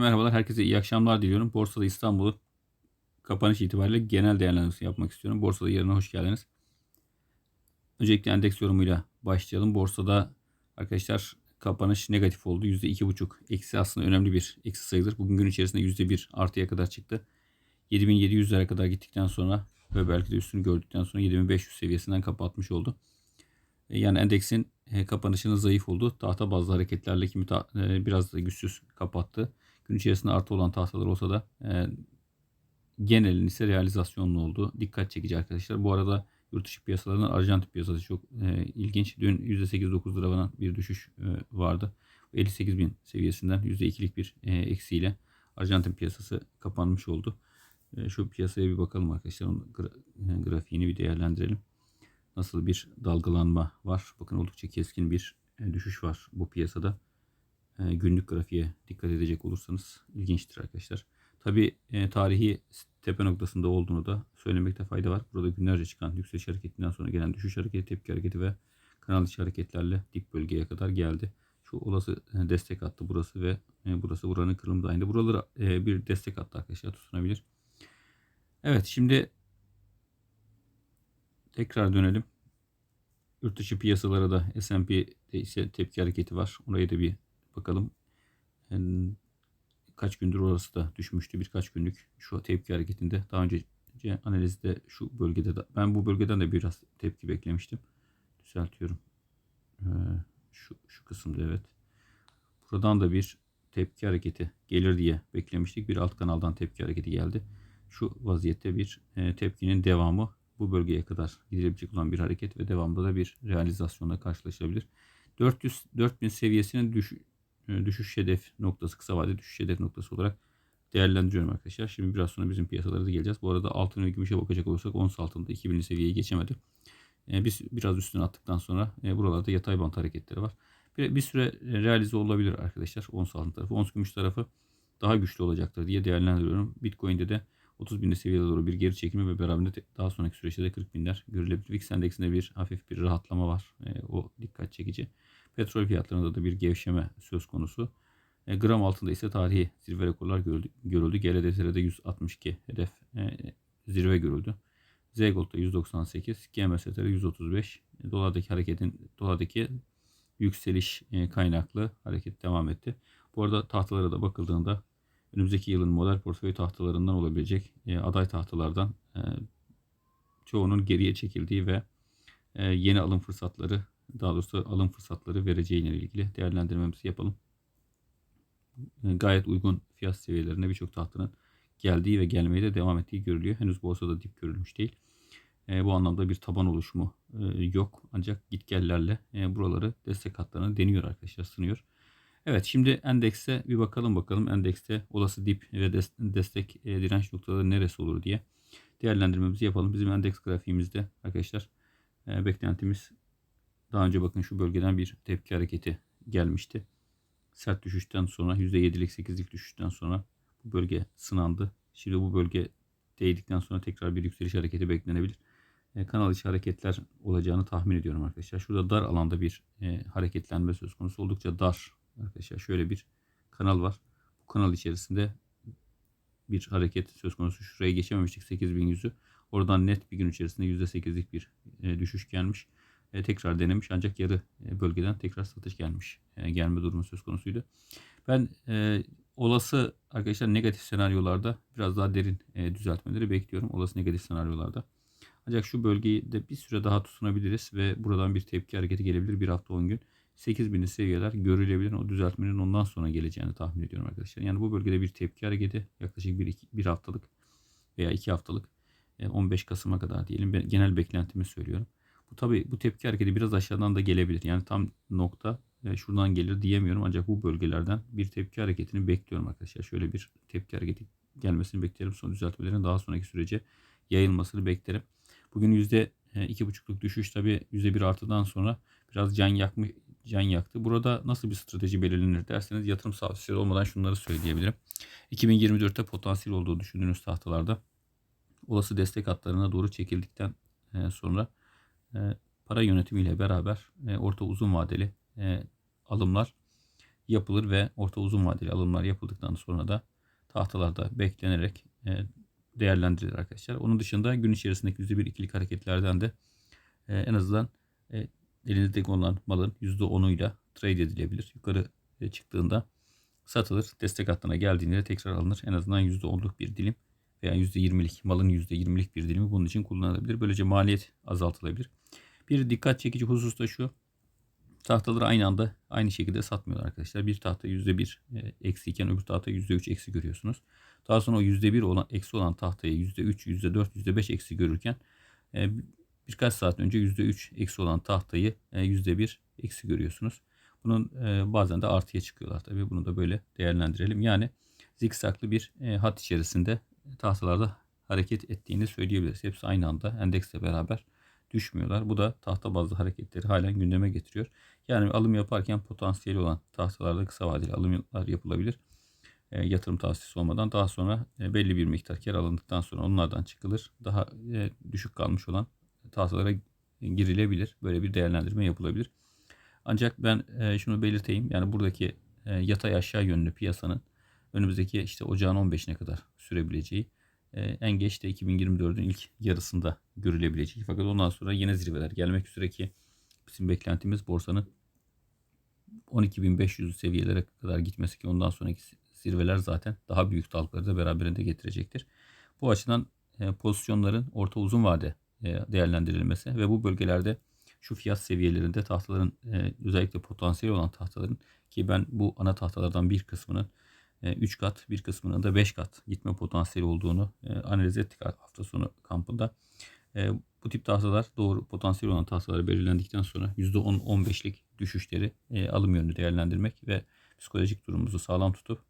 Merhabalar, herkese iyi akşamlar diliyorum. Borsada İstanbul'un kapanış itibariyle genel değerlendirmesi yapmak istiyorum. Borsada yarına hoş geldiniz. Öncelikle endeks yorumuyla başlayalım. Borsada arkadaşlar kapanış negatif oldu. %2,5 eksi aslında önemli bir eksi sayılır. Bugün gün içerisinde %1 artıya kadar çıktı. 7700'lere kadar gittikten sonra ve belki de üstünü gördükten sonra 7500 seviyesinden kapatmış oldu. E, Yani endeksin e, kapanışının zayıf olduğu tahta bazlı hareketlerle kimi ta- e, biraz da güçsüz kapattı. Gün içerisinde artı olan tahtalar olsa da e, genelin ise realizasyonlu oldu. Dikkat çekici arkadaşlar. Bu arada yurt dışı piyasalarının Arjantin piyasası çok e, ilginç. Dün %8-9 liradan bir düşüş e, vardı. 58 bin seviyesinden %2'lik bir e, eksiyle Arjantin piyasası kapanmış oldu. E, şu piyasaya bir bakalım arkadaşlar. Onun gra- e, grafiğini bir değerlendirelim. Nasıl bir dalgalanma var. Bakın oldukça keskin bir e, düşüş var bu piyasada. E, günlük grafiğe dikkat edecek olursanız ilginçtir arkadaşlar. Tabi tarihi tepe noktasında olduğunu da söylemekte fayda var. Burada günlerce çıkan yükseliş hareketinden sonra gelen düşüş hareketi, tepki hareketi ve kanal içi hareketlerle dip bölgeye kadar geldi. Şu olası e, destek attı burası ve e, burası buranın kırılımı da aynı. Buraları e, bir destek attı arkadaşlar tutunabilir. Evet şimdi tekrar dönelim. Yurt dışı piyasalara da S&P'de ise tepki hareketi var. Oraya da bir bakalım. Yani kaç gündür orası da düşmüştü. Birkaç günlük şu tepki hareketinde daha önce analizde şu bölgede de, ben bu bölgeden de biraz tepki beklemiştim. Düzeltiyorum. Ee, şu, şu kısımda evet. Buradan da bir tepki hareketi gelir diye beklemiştik. Bir alt kanaldan tepki hareketi geldi. Şu vaziyette bir e, tepkinin devamı bu bölgeye kadar gidilebilecek olan bir hareket ve devamında da bir realizasyonla karşılaşılabilir. 400 4000 seviyesinin düş, düşüş hedef noktası kısa vadeli düşüş hedef noktası olarak değerlendiriyorum arkadaşlar. Şimdi biraz sonra bizim piyasalara da geleceğiz. Bu arada altın ve gümüşe bakacak olursak ons altında 2000 seviyeyi geçemedi. E, biz biraz üstüne attıktan sonra e, buralarda yatay bant hareketleri var. Bir, bir süre realize olabilir arkadaşlar ons altın tarafı. Ons gümüş tarafı daha güçlü olacaktır diye değerlendiriyorum. Bitcoin'de de 30 binli seviyede doğru bir geri çekimi ve beraberinde daha sonraki süreçte de 40 binler görülebilir. VIX endeksinde bir hafif bir rahatlama var. E, o dikkat çekici. Petrol fiyatlarında da bir gevşeme söz konusu. E, gram altında ise tarihi zirve rekorlar görüldü. görüldü. GLDS'de 162 hedef e, zirve görüldü. Z-Gold'da 198, GMS'de 135. E, dolardaki hareketin dolardaki yükseliş e, kaynaklı hareket devam etti. Bu arada tahtalara da bakıldığında önümüzdeki yılın model portföy tahtalarından olabilecek e, aday tahtalardan e, çoğunun geriye çekildiği ve e, yeni alım fırsatları daha doğrusu alım fırsatları vereceğiyle ilgili değerlendirmemizi yapalım. E, gayet uygun fiyat seviyelerine birçok tahtanın geldiği ve gelmeye de devam ettiği görülüyor. Henüz borsada dip görülmüş değil. E, bu anlamda bir taban oluşumu e, yok. Ancak gitgellerle e, buraları destek hatlarını deniyor arkadaşlar, sınıyor. Evet şimdi endekse bir bakalım bakalım. Endekste olası dip ve destek e, direnç noktaları neresi olur diye değerlendirmemizi yapalım. Bizim endeks grafiğimizde arkadaşlar e, beklentimiz daha önce bakın şu bölgeden bir tepki hareketi gelmişti. Sert düşüşten sonra %7'lik 8'lik düşüşten sonra bu bölge sınandı. Şimdi bu bölge değdikten sonra tekrar bir yükseliş hareketi beklenebilir. E, kanal içi hareketler olacağını tahmin ediyorum arkadaşlar. Şurada dar alanda bir e, hareketlenme söz konusu. Oldukça dar arkadaşlar. Şöyle bir kanal var. Bu kanal içerisinde bir hareket söz konusu. Şuraya geçememiştik 8100'ü. Oradan net bir gün içerisinde %8'lik bir e, düşüş gelmiş. E, tekrar denemiş ancak yarı e, bölgeden tekrar satış gelmiş. E, gelme durumu söz konusuydu. Ben e, olası arkadaşlar negatif senaryolarda biraz daha derin e, düzeltmeleri bekliyorum. Olası negatif senaryolarda. Ancak şu bölgeyi de bir süre daha tutunabiliriz ve buradan bir tepki hareketi gelebilir. Bir hafta 10 gün. 8000'li seviyeler görülebilir. O düzeltmenin ondan sonra geleceğini tahmin ediyorum arkadaşlar. Yani bu bölgede bir tepki hareketi yaklaşık bir, iki, bir haftalık veya iki haftalık 15 Kasım'a kadar diyelim. Genel beklentimi söylüyorum. Bu tabi bu tepki hareketi biraz aşağıdan da gelebilir. Yani tam nokta şuradan gelir diyemiyorum. Ancak bu bölgelerden bir tepki hareketini bekliyorum arkadaşlar. Şöyle bir tepki hareketi gelmesini beklerim. Son düzeltmelerin daha sonraki sürece yayılmasını beklerim. Bugün yüzde iki buçukluk düşüş tabi yüzde bir artıdan sonra biraz can yakma, can yaktı. Burada nasıl bir strateji belirlenir derseniz yatırım tavsiyesi olmadan şunları söyleyebilirim. 2024'te potansiyel olduğu düşündüğünüz tahtalarda olası destek hatlarına doğru çekildikten sonra para yönetimiyle beraber orta uzun vadeli alımlar yapılır ve orta uzun vadeli alımlar yapıldıktan sonra da tahtalarda beklenerek e, değerlendirilir arkadaşlar. Onun dışında gün içerisindeki %1 ikilik hareketlerden de e, en azından e, elinizdeki olan malın %10'uyla trade edilebilir. Yukarı e, çıktığında satılır. Destek hattına geldiğinde de tekrar alınır. En azından %10'luk bir dilim veya %20'lik malın %20'lik bir dilimi bunun için kullanılabilir. Böylece maliyet azaltılabilir. Bir dikkat çekici husus da şu. Tahtaları aynı anda aynı şekilde satmıyorlar arkadaşlar. Bir tahta %1 e, eksi iken öbür tahta %3 eksi görüyorsunuz. Daha sonra o %1 olan eksi olan tahtayı %3, %4, %5 eksi görürken e, birkaç saat önce %3 eksi olan tahtayı e, %1 eksi görüyorsunuz. Bunun e, bazen de artıya çıkıyorlar tabii. Bunu da böyle değerlendirelim. Yani zikzaklı bir e, hat içerisinde tahtalarda hareket ettiğini söyleyebiliriz. Hepsi aynı anda endeksle beraber düşmüyorlar. Bu da tahta bazlı hareketleri halen gündeme getiriyor. Yani alım yaparken potansiyeli olan tahtalarda kısa vadeli alımlar yapılabilir. E, yatırım tavsiyesi olmadan daha sonra e, belli bir miktar kar alındıktan sonra onlardan çıkılır. Daha e, düşük kalmış olan tahtalara girilebilir. Böyle bir değerlendirme yapılabilir. Ancak ben e, şunu belirteyim. Yani buradaki e, yatay aşağı yönlü piyasanın önümüzdeki işte ocağın 15'ine kadar sürebileceği e, en geç de 2024'ün ilk yarısında görülebileceği. Fakat ondan sonra yine zirveler gelmek üzere ki bizim beklentimiz borsanın 12.500 seviyelere kadar gitmesi ki ondan sonraki zirveler zaten daha büyük dalgaları da beraberinde getirecektir. Bu açıdan e, pozisyonların orta uzun vade e, değerlendirilmesi ve bu bölgelerde şu fiyat seviyelerinde tahtaların özellikle potansiyeli olan tahtaların ki ben bu ana tahtalardan bir kısmının 3 kat bir kısmının da 5 kat gitme potansiyeli olduğunu analiz ettik hafta sonu kampında. Bu tip tahtalar doğru potansiyel olan tahtaları belirlendikten sonra %10-15'lik düşüşleri alım yönünü değerlendirmek ve psikolojik durumumuzu sağlam tutup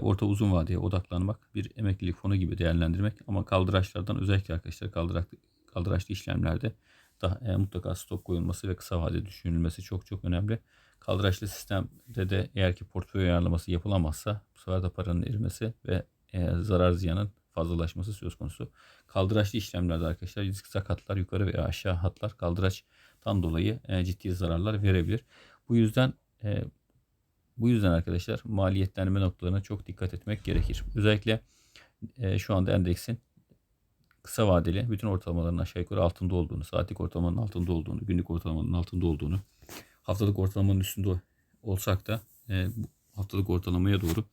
orta uzun vadeye odaklanmak bir emeklilik fonu gibi değerlendirmek ama kaldıraçlardan özellikle arkadaşlar kaldıraçlı işlemlerde daha, e, mutlaka stop koyulması ve kısa vade düşünülmesi çok çok önemli. Kaldıraçlı sistemde de eğer ki portföy ayarlaması yapılamazsa bu sefer de paranın erimesi ve e, zarar ziyanın fazlalaşması söz konusu. Kaldıraçlı işlemlerde arkadaşlar risk sakatlar yukarı veya aşağı hatlar kaldıraçtan dolayı e, ciddi zararlar verebilir. Bu yüzden e, bu yüzden arkadaşlar maliyetlenme noktalarına çok dikkat etmek gerekir. Özellikle e, şu anda endeksin kısa vadeli bütün ortalamaların aşağı yukarı altında olduğunu, saatlik ortalamanın altında olduğunu, günlük ortalamanın altında olduğunu, haftalık ortalamanın üstünde olsak da e, haftalık ortalamaya doğru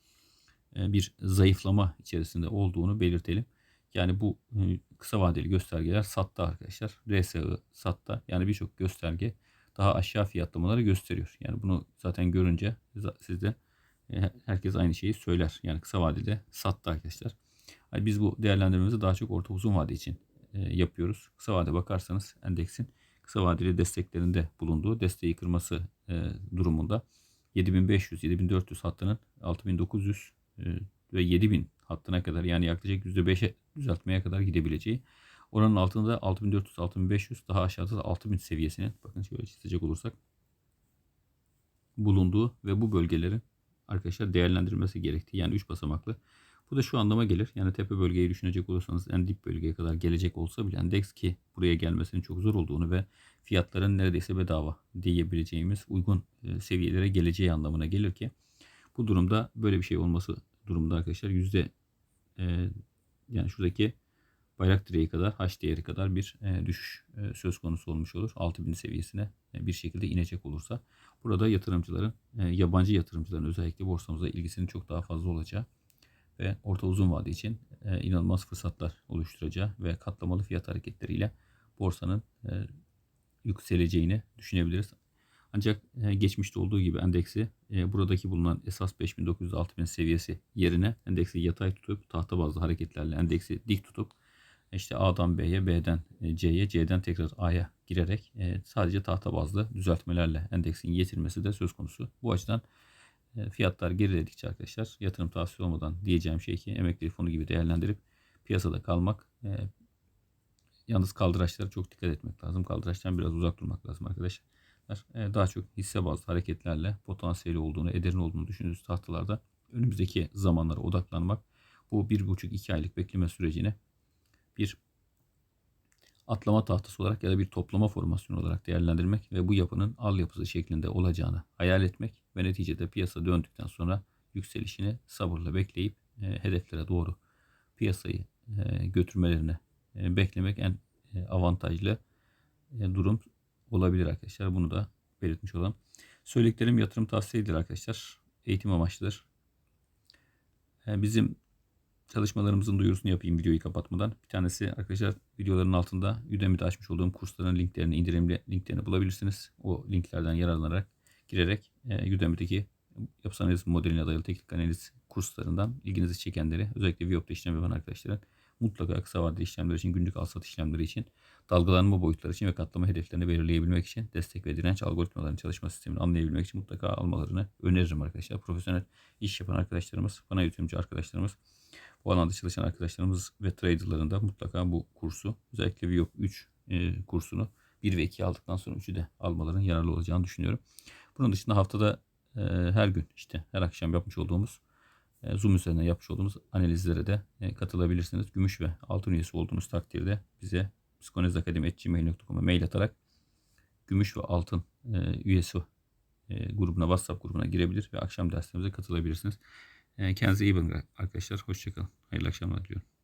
e, bir zayıflama içerisinde olduğunu belirtelim. Yani bu e, kısa vadeli göstergeler sattı arkadaşlar. RSI sattı. Yani birçok gösterge daha aşağı fiyatlamaları gösteriyor. Yani bunu zaten görünce sizde e, herkes aynı şeyi söyler. Yani kısa vadede sattı arkadaşlar. Biz bu değerlendirmemizi daha çok orta uzun vade için e, yapıyoruz. Kısa vade bakarsanız endeksin kısa vadeli desteklerinde bulunduğu desteği kırması e, durumunda 7500 7400 hattının 6900 e, ve 7000 hattına kadar yani yaklaşık %5'e düzeltmeye kadar gidebileceği. Oranın altında 6400 6500 daha aşağıda da 6000 seviyesinin bakın şöyle çizecek olursak bulunduğu ve bu bölgelerin arkadaşlar değerlendirilmesi gerektiği yani 3 basamaklı bu da şu anlama gelir. Yani tepe bölgeyi düşünecek olursanız en dip bölgeye kadar gelecek olsa bile endeks ki buraya gelmesinin çok zor olduğunu ve fiyatların neredeyse bedava diyebileceğimiz uygun e, seviyelere geleceği anlamına gelir ki bu durumda böyle bir şey olması durumunda arkadaşlar yüzde e, yani şuradaki bayrak direği kadar H değeri kadar bir e, düşüş söz konusu olmuş olur. 6000 seviyesine bir şekilde inecek olursa burada yatırımcıların yabancı yatırımcıların özellikle borsamıza ilgisinin çok daha fazla olacağı ve orta uzun vade için e, inanılmaz fırsatlar oluşturacağı ve katlamalı fiyat hareketleriyle borsanın e, yükseleceğini düşünebiliriz. Ancak e, geçmişte olduğu gibi endeksi e, buradaki bulunan esas 5900-6000 seviyesi yerine endeksi yatay tutup tahta bazlı hareketlerle endeksi dik tutup işte A'dan B'ye, B'den C'ye, C'den tekrar A'ya girerek sadece tahta bazlı düzeltmelerle endeksin getirmesi de söz konusu. Bu açıdan fiyatlar geriledikçe arkadaşlar yatırım tavsiye olmadan diyeceğim şey ki emekli fonu gibi değerlendirip piyasada kalmak. E, yalnız kaldıraçlara çok dikkat etmek lazım. Kaldıraçtan biraz uzak durmak lazım arkadaşlar. E, daha çok hisse bazlı hareketlerle potansiyeli olduğunu, ederin olduğunu düşündüğünüz tahtalarda önümüzdeki zamanlara odaklanmak. Bu bir buçuk iki aylık bekleme sürecine bir atlama tahtası olarak ya da bir toplama formasyonu olarak değerlendirmek ve bu yapının al yapısı şeklinde olacağını hayal etmek ve neticede piyasa döndükten sonra yükselişini sabırla bekleyip e, hedeflere doğru piyasayı e, götürmelerini e, beklemek en e, avantajlı e, durum olabilir arkadaşlar. Bunu da belirtmiş olalım. Söylediklerim yatırım tavsiyesidir arkadaşlar. Eğitim amaçlıdır. E, bizim çalışmalarımızın duyurusunu yapayım videoyu kapatmadan. Bir tanesi arkadaşlar videoların altında Udemy'de açmış olduğum kursların linklerini, indirim linklerini bulabilirsiniz. O linklerden yararlanarak girerek e, Udemy'deki yapısal analiz modeline dayalı teknik analiz kurslarından ilginizi çekenleri özellikle Viyop'ta işlem yapan arkadaşların mutlaka kısa vadeli işlemler için, günlük al sat işlemleri için, dalgalanma boyutları için ve katlama hedeflerini belirleyebilmek için destek ve direnç algoritmalarının çalışma sistemini anlayabilmek için mutlaka almalarını öneririm arkadaşlar. Profesyonel iş yapan arkadaşlarımız, bana yönetimci arkadaşlarımız, bu alanda çalışan arkadaşlarımız ve traderların da mutlaka bu kursu özellikle Viyop 3 e, kursunu 1 ve 2 aldıktan sonra 3'ü de almaların yararlı olacağını düşünüyorum. Bunun dışında haftada e, her gün işte her akşam yapmış olduğumuz e, Zoom üzerinden yapmış olduğumuz analizlere de e, katılabilirsiniz. Gümüş ve altın üyesi olduğunuz takdirde bize psikonezakademi.gmail.com'a mail atarak gümüş ve altın e, üyesi e, grubuna, WhatsApp grubuna girebilir ve akşam derslerimize katılabilirsiniz. E, kendinize iyi bakın arkadaşlar. Hoşçakalın. Hayırlı akşamlar diliyorum.